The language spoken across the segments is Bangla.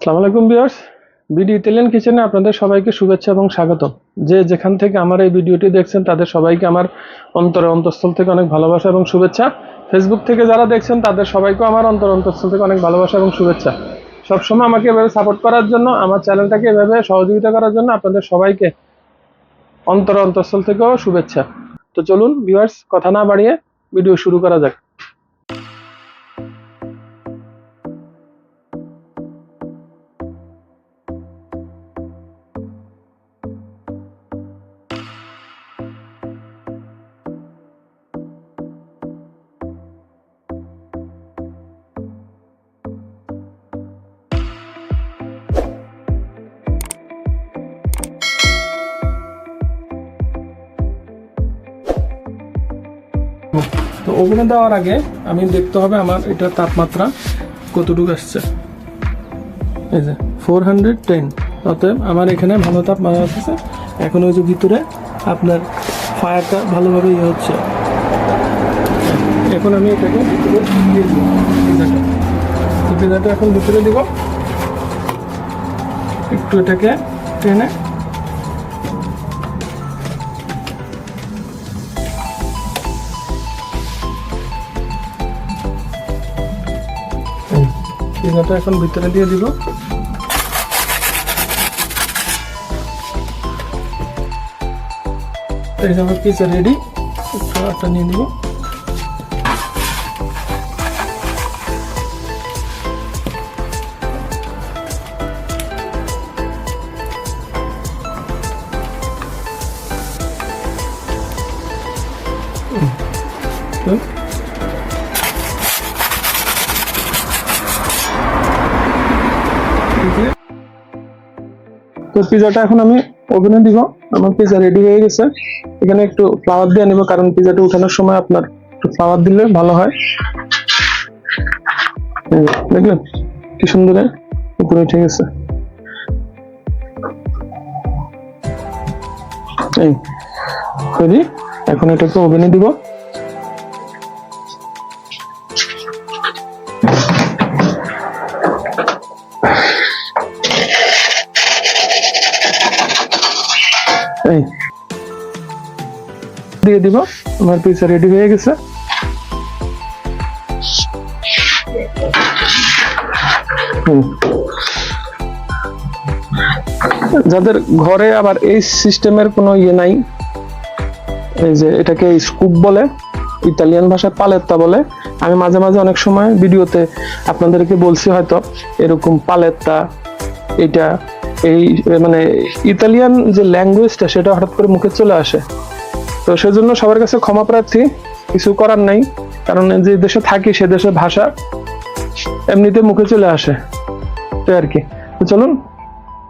আসসালামু আলাইকুম বিয়ার্স বিডি ইতালিয়ান কিচেনে আপনাদের সবাইকে শুভেচ্ছা এবং স্বাগতম। যে যেখান থেকে আমার এই ভিডিওটি দেখছেন, তাদের সবাইকে আমার অন্তরে অন্তঃস্থল থেকে অনেক ভালোবাসা এবং শুভেচ্ছা। ফেসবুক থেকে যারা দেখছেন, তাদের সবাইকেও আমার অন্তর অন্তঃস্থল থেকে অনেক ভালোবাসা এবং শুভেচ্ছা। সবসময় আমাকে এভাবে সাপোর্ট করার জন্য, আমার চ্যানেলটাকে এভাবে সহযোগিতা করার জন্য আপনাদের সবাইকে অন্তর অন্তঃস্থল থেকেও শুভেচ্ছা। তো চলুন ভিউয়ার্স, কথা না বাড়িয়ে ভিডিও শুরু করা যাক। ওভেনে দেওয়ার আগে আমি দেখতে হবে আমার এটার তাপমাত্রা কতটুকু আসছে। এই যে ফোর হান্ড্রেড টেন আমার এখানে ভালো তাপমাত্রা আছে এখন ওই যে ভিতরে আপনার ফায়ারটা ভালোভাবে ইয়ে হচ্ছে। এখন আমি এটাকে ভিতরে দিয়ে দিব। পিজাটা এখন ভিতরে দিব। একটু এটাকে টেনে পিজাটা এখন ভিতরে দিয়ে দিব। এই যে আমার পিজা রেডি একটু আটা নিয়ে নিব। তো পিজাটা এখন আমি ওভেনে দিব। আমার পিজা রেডি হয়ে গেছে। এখানে একটু ফ্লাওয়ার দিয়ে নিব, কারণ পিজাটা উঠানোর সময় আপনার একটু ফ্লাওয়ার দিলে ভালো হয়। দেখলেন? কি সুন্দর উপরে উঠে গেছে। এই এখন এটাকে ওভেনে দিব। দিয়ে দিব। আমার পিজা রেডি হয়ে গেছে। যাদের ঘরে আবার এই সিস্টেমের কোনো ইয়ে নাই, এই যে এটাকে স্কুপ বলে, ইতালিয়ান ভাষায় পালেত্তা বলে, আমি মাঝে মাঝে অনেক সময় ভিডিওতে আপনাদেরকে বলছি হয়তো, এরকম পালেত্তা এটা এই মানে ইতালিয়ান যে ল্যাঙ্গুয়েজটা সেটা হঠাৎ করে মুখে চলে আসে। তো সেজন্য সবার কাছে ক্ষমা প্রার্থী, কিছু করার নাই। কারণ যে দেশে থাকি, সে দেশের ভাষা এমনিতে মুখে চলে আসে। তো আর কি। তো চলুন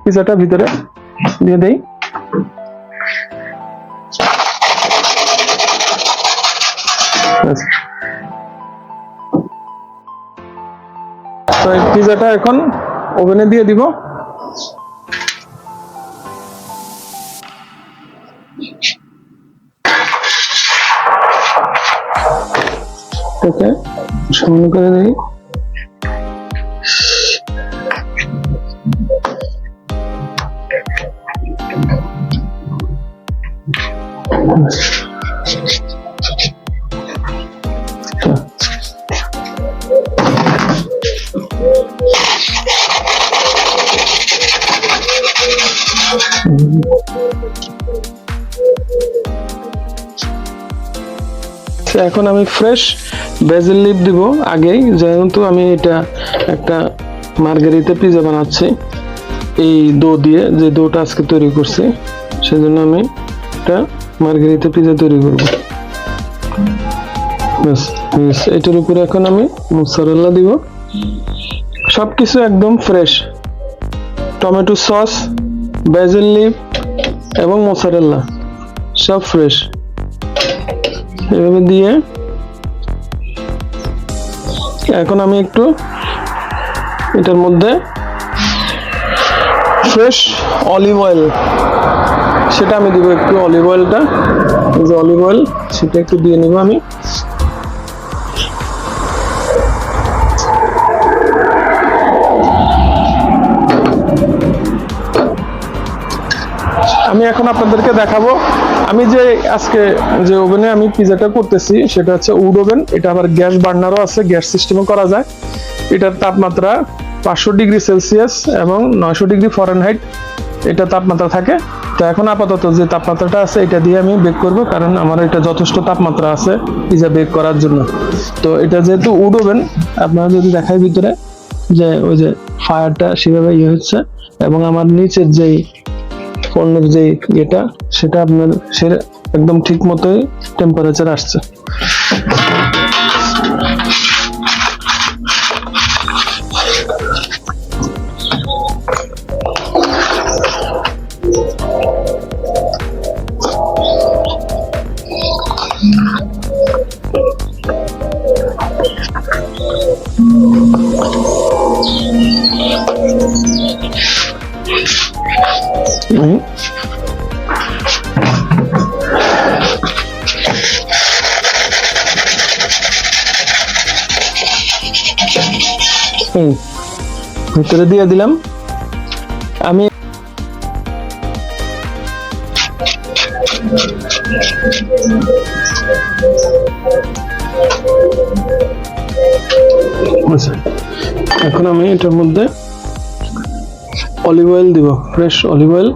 পিজাটা ভিতরে দিয়ে দেই। তো এই পিজাটা এখন ওভেনে দিয়ে দিব। ওকে সামনে করে দিই। এখন আমি ফ্রেশ বেজেল লিপ দিব আগেই, যেহেতু আমি এটা একটা মার্গারিতে পিজা বানাচ্ছি, এই দো দিয়ে যে দোটা আজকে তৈরি করছি, সেজন্য আমি একটা মার্গারিতে পিজা তৈরি করব। ব্যাস এটার উপরে এখন আমি মোসারেলা দিব। সবকিছু একদম fresh tomato sauce basil leaf এবং মোসারেল্লা সব ফ্রেশ এভাবে দিয়ে এখন আমি একটু এটার মধ্যে ফ্রেশ অলিভ অয়েল সেটা আমি দিব একটু অলিভ অয়েলটা যে অলিভ অয়েল সেটা একটু দিয়ে নিব আমি। আমি এখন আপনাদেরকে দেখাবো আমি যে আজকে যে ওভেনে আমি পিজাটা করতেছি, সেটা হচ্ছে উড ওভেন। এটা আবার গ্যাস বার্নারও আছে, গ্যাস সিস্টেমও করা যায়। এটার তাপমাত্রা পাঁচশো ডিগ্রি সেলসিয়াস এবং নয়শো ডিগ্রি ফরেনহাইট। এটা তাপমাত্রা থাকে। তো এখন আপাতত যে তাপমাত্রাটা আছে, এটা দিয়ে আমি বেক করব, কারণ আমার এটা যথেষ্ট তাপমাত্রা আছে পিজা বেক করার জন্য। তো এটা যেহেতু উড ওভেন, আপনারা যদি দেখায় ভিতরে যে ওই যে ফায়ারটা সেভাবে ইয়ে হচ্ছে, এবং আমার নিচের যেই পণ্যের যে ইয়েটা সেটা আপনার সে একদম ঠিক মতোই টেম্পারেচার আসছে হুম। ভিতরে দিয়ে দিলাম। আমি আচ্ছা এখন আমি এটার মধ্যে অলিভ অয়েল দিব ফ্রেশ অলিভ অয়েল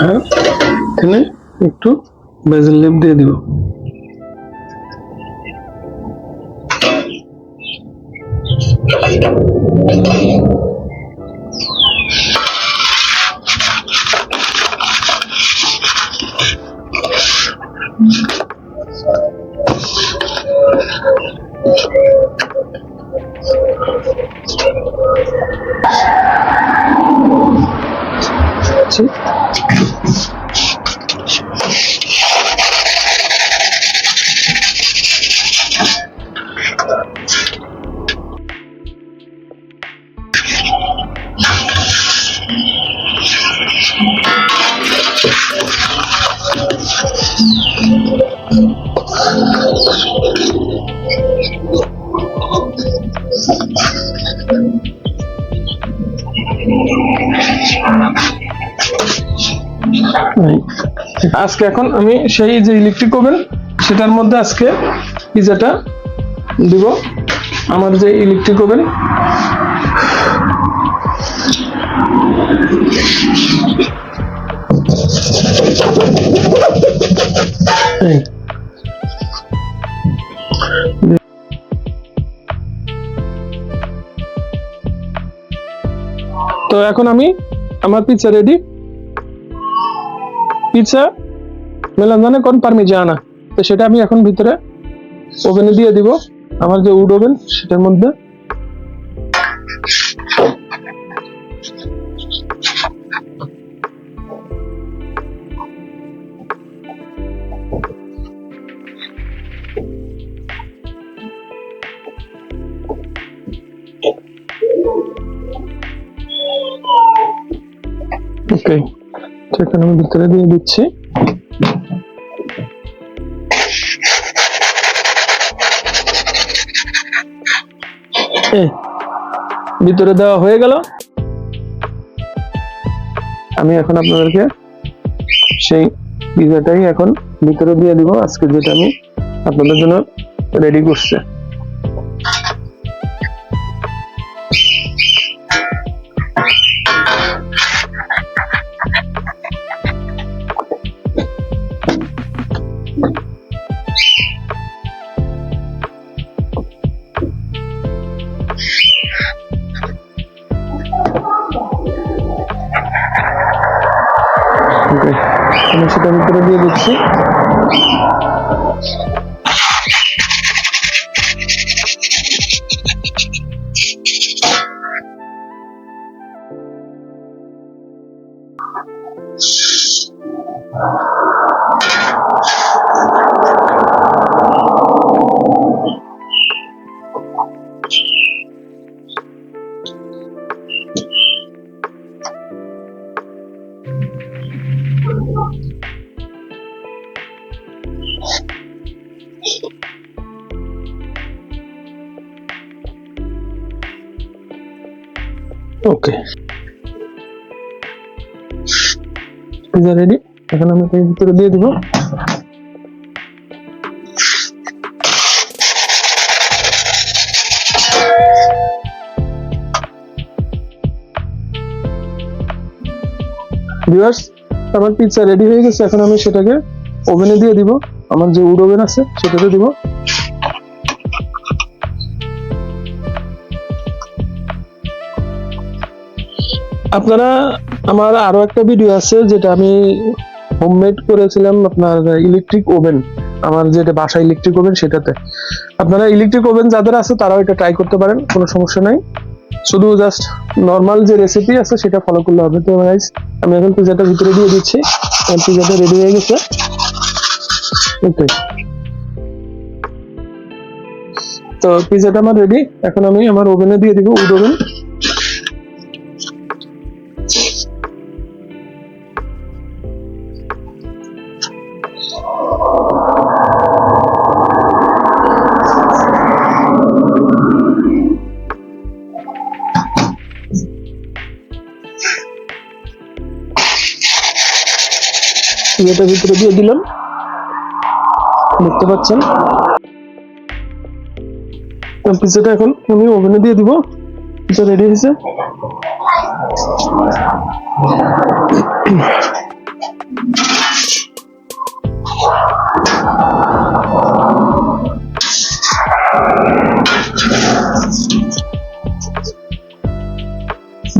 হ্যাঁ এখানে একটু বেজেল লিপ দিয়ে দিব। আজকে এখন আমি সেই যে ইলেকট্রিক ওভেন সেটার মধ্যে আজকে পিজাটা দিব, আমার যে ইলেকট্রিক ওভেন তো এখন আমি আমার পিৎজা রেডি পিৎজা মেলানজানে কোন পারমিজানা তো সেটা আমি এখন ভিতরে ওভেনে দিয়ে দিব। আমার যে উড ওভেন সেটার মধ্যে। ওকে সেখানে আমি ভিতরে দিয়ে দিচ্ছি। ভিতরে দেওয়া হয়ে গেল। আমি এখন আপনাদেরকে সেই পিজাটাই এখন ভিতরে দিয়ে দিব। আজকে যেটা আমি আপনাদের জন্য রেডি করছি। পিজা রেডি এখন আমি এর ভিতরে দিয়ে দিব। ভিউয়ার্স আমার পিৎজা রেডি হয়ে গেছে। এখন আমি সেটাকে ওভেনে দিয়ে দিব। আমার যে উড ওভেন আছে, সেটাতে দিব। আপনারা, আমার আরও একটা ভিডিও আছে যেটা আমি হোমমেড করেছিলাম আপনার ইলেকট্রিক ওভেন আমার যেটা বাসা ইলেকট্রিক ওভেন সেটাতে। আপনারা ইলেকট্রিক ওভেন যাদের আছে তারাও এটা ট্রাই করতে পারেন, কোনো সমস্যা নাই। শুধু জাস্ট নর্মাল যে রেসিপি আছে সেটা ফলো করলে হবে। তো গাইস আমি এখন পিজাটা ভিতরে দিয়ে দিচ্ছি। পিজাটা রেডি হয়ে গেছে। ওকে তো পিজাটা আমার রেডি এখন আমি আমার ওভেনে দিয়ে দিব উড ওভেন পিজাটা ভিতরে দিয়ে দিলাম। দেখতে পাচ্ছেন। পিজাটা এখন আমি ওভেনে দিয়ে দিব? পিজা রেডি হয়েছে।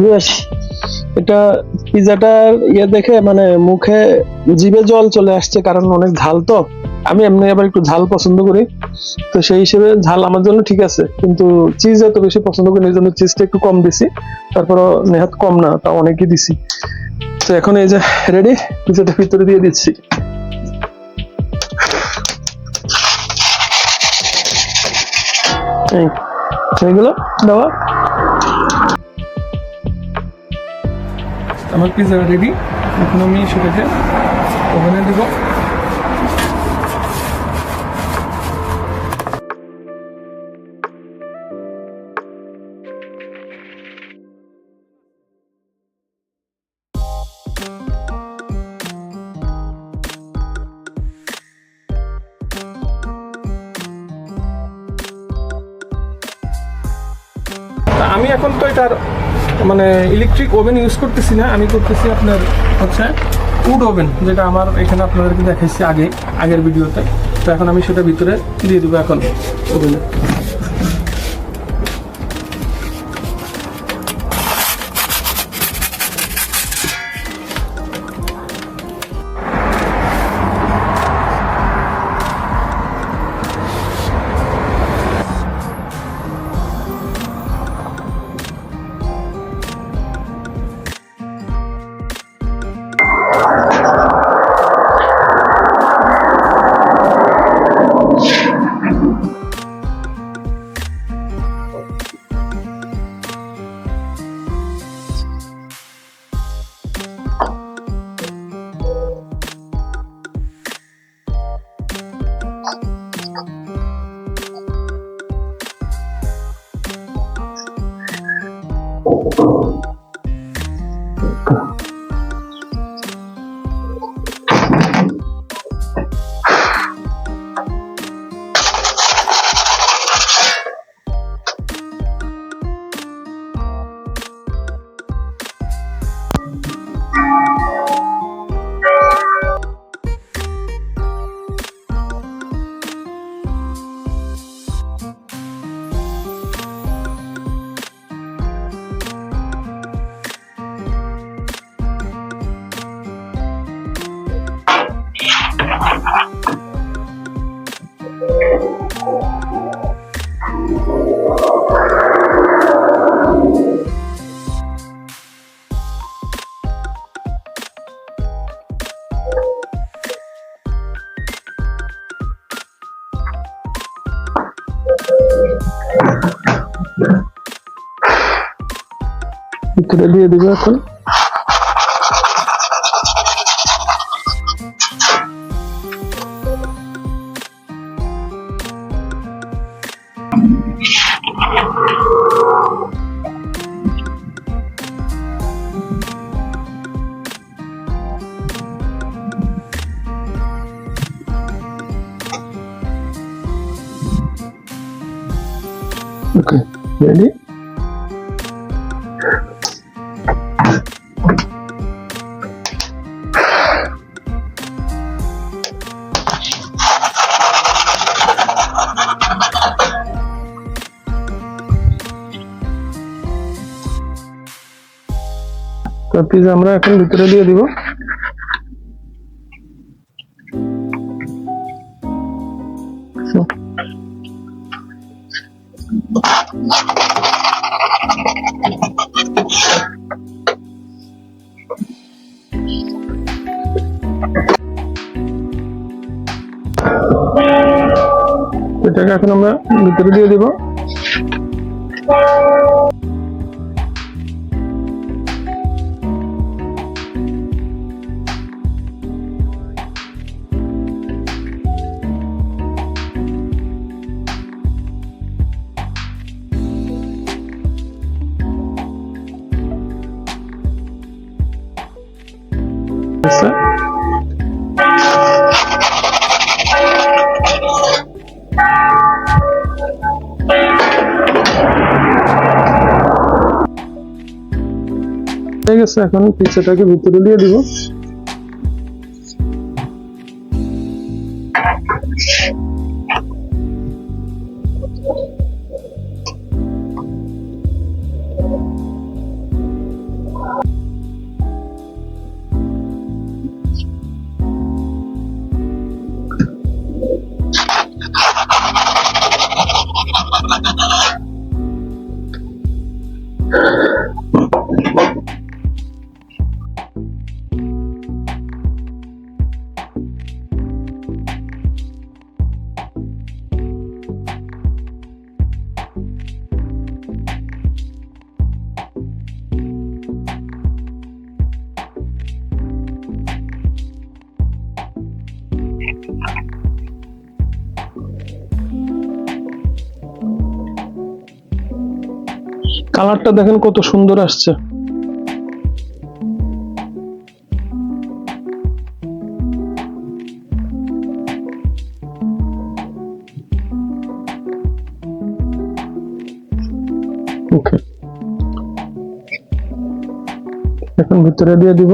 বেশ এটা পিজাটার ইয়ে দেখে মানে মুখে জিভে জল চলে আসছে, কারণ অনেক ঝাল তো। আমি এমনি আবার একটু ঝাল পছন্দ করি। তো সেই হিসেবে ঝাল আমার জন্য ঠিক আছে, কিন্তু চিজ এত বেশি পছন্দ করি এই জন্য চিজটা একটু কম দিছি। তারপরও নেহাত কম না তা অনেকই দিছি। তো এখন এই যে রেডি পিজাটা ভিতরে দিয়ে দিচ্ছি। এই এইগুলো দেওয়া। আমার পিজা রেডি এখন আমি সেটাকে ওভেনে দিব। আমি এখন তো এটার মানে ইলেকট্রিক ওভেন ইউজ করতেছি না, আমি করতেছি আপনার হচ্ছে উড ওভেন যেটা আমার এখানে আপনাদেরকে দেখাইছি আগে, আগের ভিডিওতে তো। এখন আমি সেটা ভিতরে দিয়ে দেবো এখন। ওভেনে ভিতরে দিয়ে দিবে এখন। তো পিজা আমরা এখন ভিতরে দিয়ে দিব So. এটাকে এখন আমরা ভিতরে দিয়ে দিব গেছে এখন পিঠাটাকে ভিতরে দিয়ে দিব। কালারটা দেখেন কত সুন্দর আসছে। এখন ভিতরে দিয়ে দিব।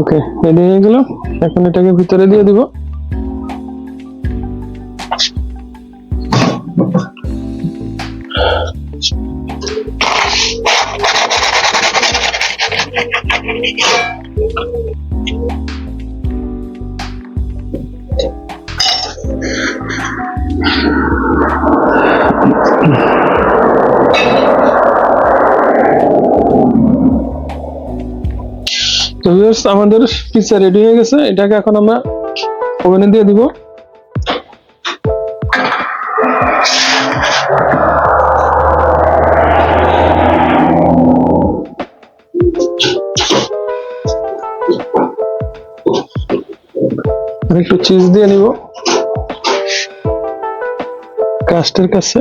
ওকে রেডি হয়ে গেল? এখন এটাকে ভিতরে দিয়ে দিব। তো আমাদের পিৎজা রেডি হয়ে গেছে। এটাকে এখন আমরা ওভেনে দিয়ে দিব। একটু চিজ দিয়ে নিব। কাস্টের কাছে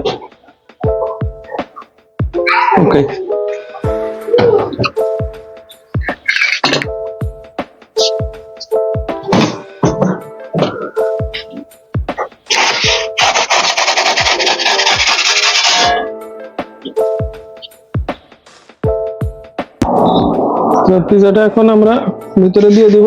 ওকে তো পিজাটা এখন আমরা ভিতরে দিয়ে দিব।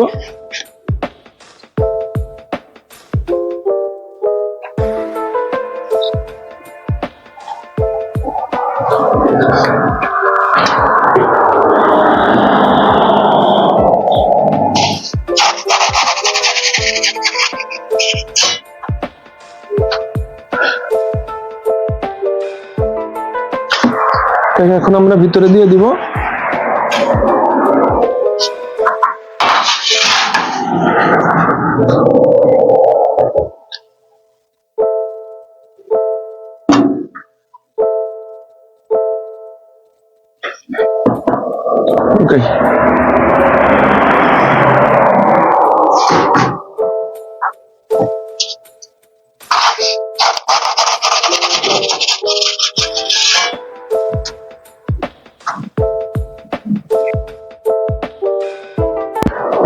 এখন আমরা ভিতরে দিয়ে দিব। ওকে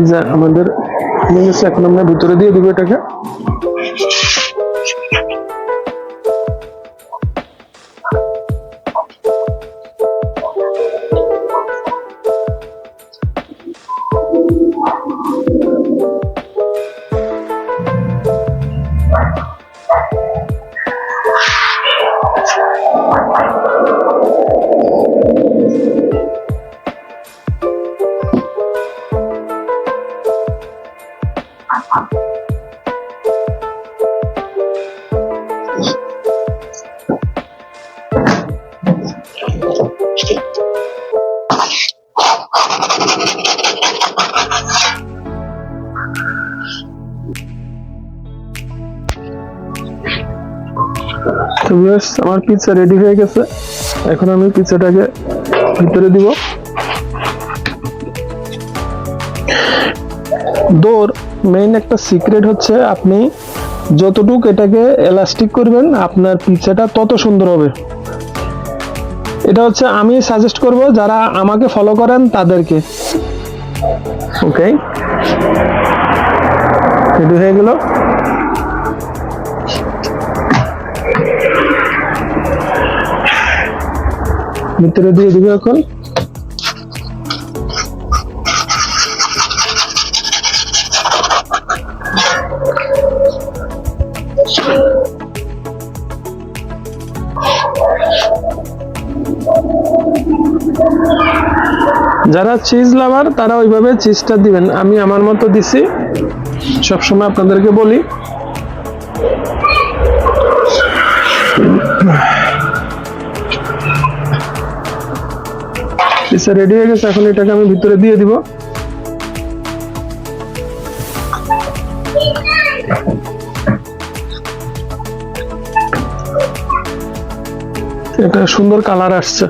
যা আমাদের হয়ে গেছে এখন আমরা ভিতরে দিয়ে দিব এটাকে তো আমার পিৎজা রেডি হয়ে গেছে। এখন আমি পিৎজাটাকে ভিতরে দিব। দোর মেইন একটা সিক্রেট হচ্ছে, আপনি যতটুক এটাকে এলাস্টিক করবেন, আপনার পিৎজাটা তত সুন্দর হবে। এটা হচ্ছে আমি সাজেস্ট করব যারা আমাকে ফলো করেন তাদেরকে। ওকে রেডি হয়ে গেল? ভিতরে দিয়ে দিবে এখন? যারা চিজ লাভার তারা ওইভাবে চিজটা দিবেন। আমি আমার মতো দিছি। সবসময় আপনাদেরকে বলি পিসা রেডি হয়ে গেছে। এখন এটাকে আমি ভিতরে দিয়ে দিব। এটা সুন্দর কালার আসছে।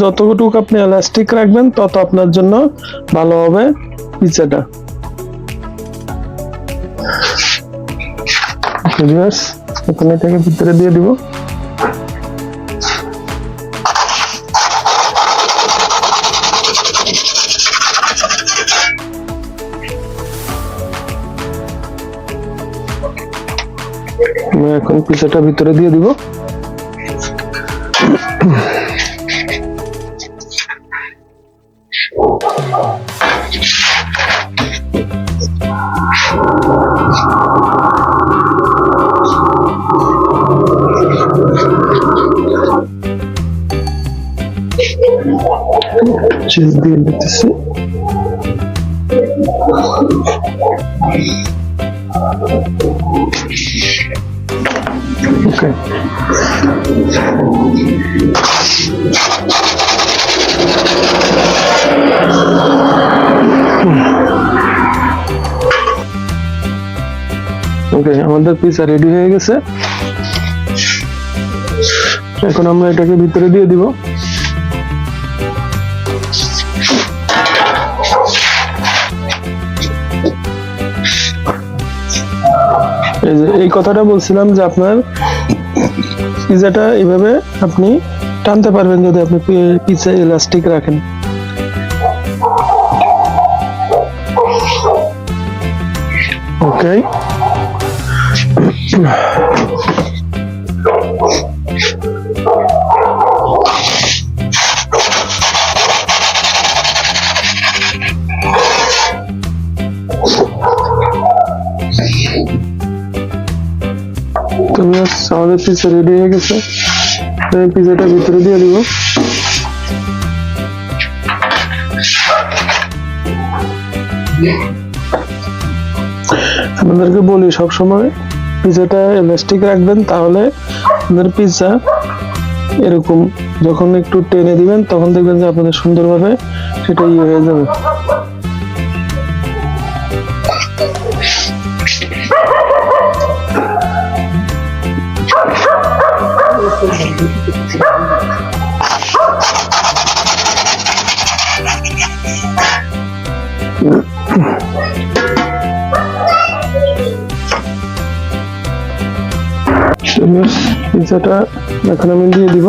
যতটুকু আপনি এলাস্টিক রাখবেন, তত আপনার জন্য ভালো হবে ভিউয়ার্স এখন এটাকে ভিতরে দিয়ে দিব। এখন পিৎজাটা ভিতরে দিয়ে দিব। চিজ দিয়ে দিতেছি ওকে ওকে আমাদের পিজা রেডি হয়ে গেছে। এখন আমরা এটাকে ভিতরে দিয়ে দিব। এই কথাটা বলছিলাম যে আপনার পিজাটা এইভাবে আপনি টানতে পারবেন যদি আপনি পিজা ইলাস্টিক রাখেন। ওকে আমাদের পিজা রেডি হয়ে গেছে। পিজাটা ভিতরে দিয়ে দিব। আপনাদেরকে বলি সব সময় পিজাটা এলাস্টিক রাখবেন, তাহলে আপনাদের পিজা এরকম যখন একটু টেনে দিবেন, তখন দেখবেন যে আপনাদের সুন্দরভাবে সেটা ইয়ে হয়ে যাবে। পিজাটা এখন আমি দিয়ে দিব।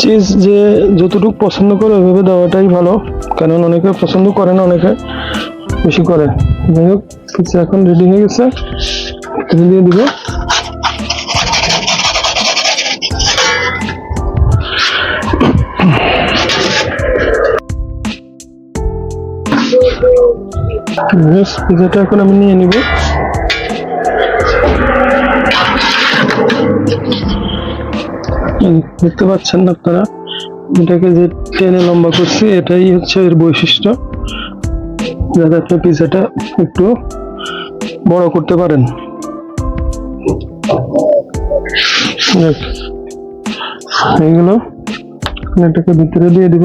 চিজ যে যতটুকু পছন্দ করে ওইভাবে দেওয়াটাই ভালো, কারণ অনেকে পছন্দ করে না, অনেকে বেশি করে। যাই হোক এখন রেডি হয়ে গেছে। এটা দিয়ে দিব। পিৎজাটা এখন আমি নিয়ে নিব। দেখতে পাচ্ছেন আপনারা? এটাকে যে টেনে লম্বা করছি, এটাই হচ্ছে এর বৈশিষ্ট্য। যাতে আপনি পিজাটা একটু বড় করতে পারেন। এইগুলো এটাকে ভিতরে দিয়ে দিব।